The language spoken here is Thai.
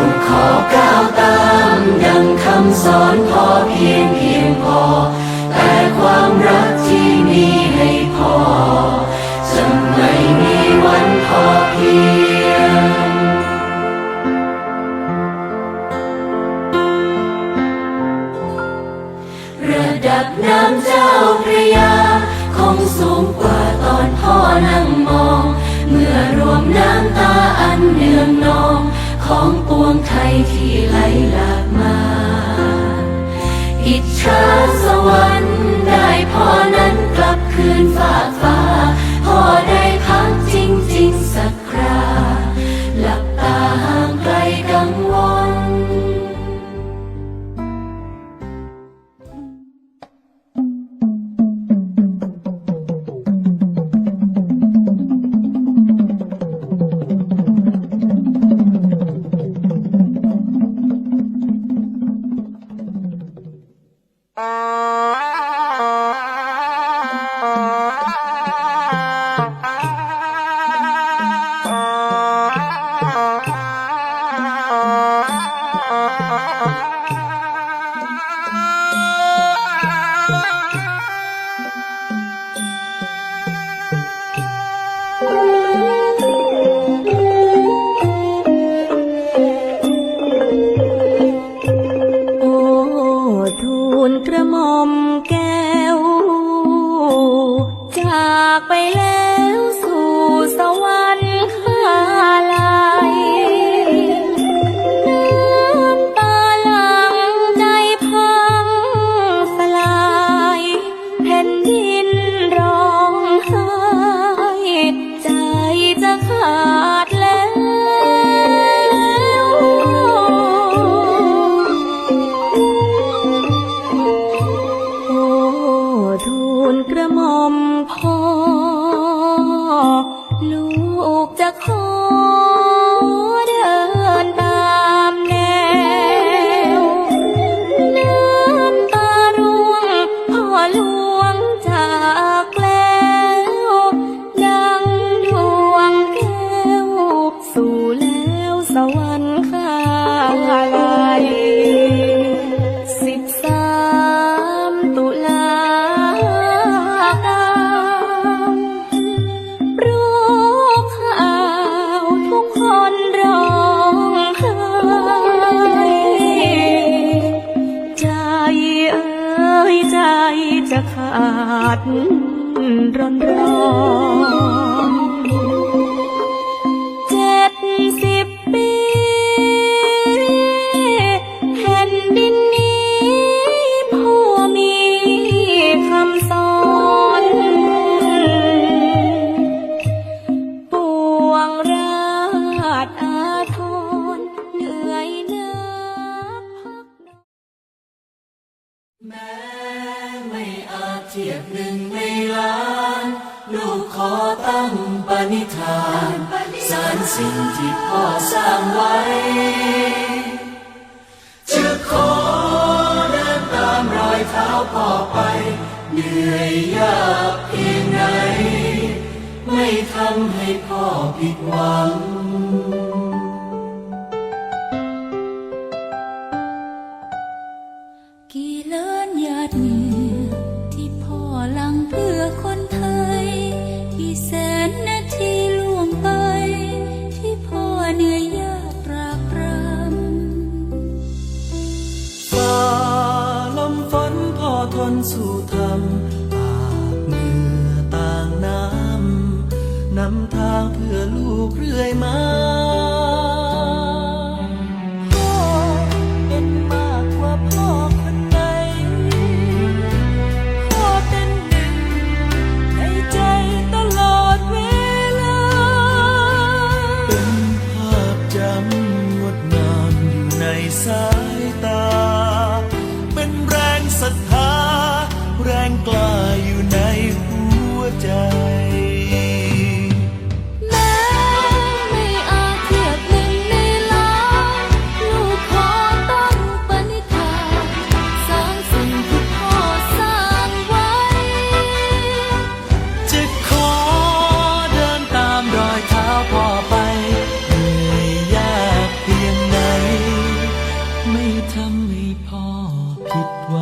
ูกขอก้าวตามดังคำสอนพอเพียงเพียงพอ แต่ความรักที่มีให้พ่อจะไม่มีวันพอเพียงระดับน้ำเจ้าพระยา คงสูงกว่าตอนพ่อนั่งมอง เมื่อรวมน้ำตาอันเนืองนอง ของปวงไทยที่ไหลหลากมา อิจฉาสวรรค์ได้พอนั้นกลับคืนฝากฟ้า จะขาดร้อนร้อน เทียบหนึ่งในล้าน ลูกขอตั้งปณิธานสารสิ่งที่พ่อสร้างไว้ จะขอเดินตามรอยเท้าพ่อไป เหนื่อยยากเพียงไหนไม่ทำให้พ่อผิดหวัง อทนสู้ทำอาบเหงื่อต่างน้ำนำทางเพื่อลูกเรื่อยมาพ่อเป็นมากกว่าพ่อคนไหนพ่อเป็นหนึ่งในใจตลอดเวลาเป็นภาพจำงดงามอยู่ในสายตา แรงกล้าอยู่ในหัวใจแม้ไม่อาจเทียบหนึ่งในลาลูกขอตั้งปณิธาสางสิ่งที่พ่อสร้างไวจะขอเดินตามรอยเท้าพ่อไปเหนื่อยยากเพียงไหนไม่ทำให้พ่อผิดหวัง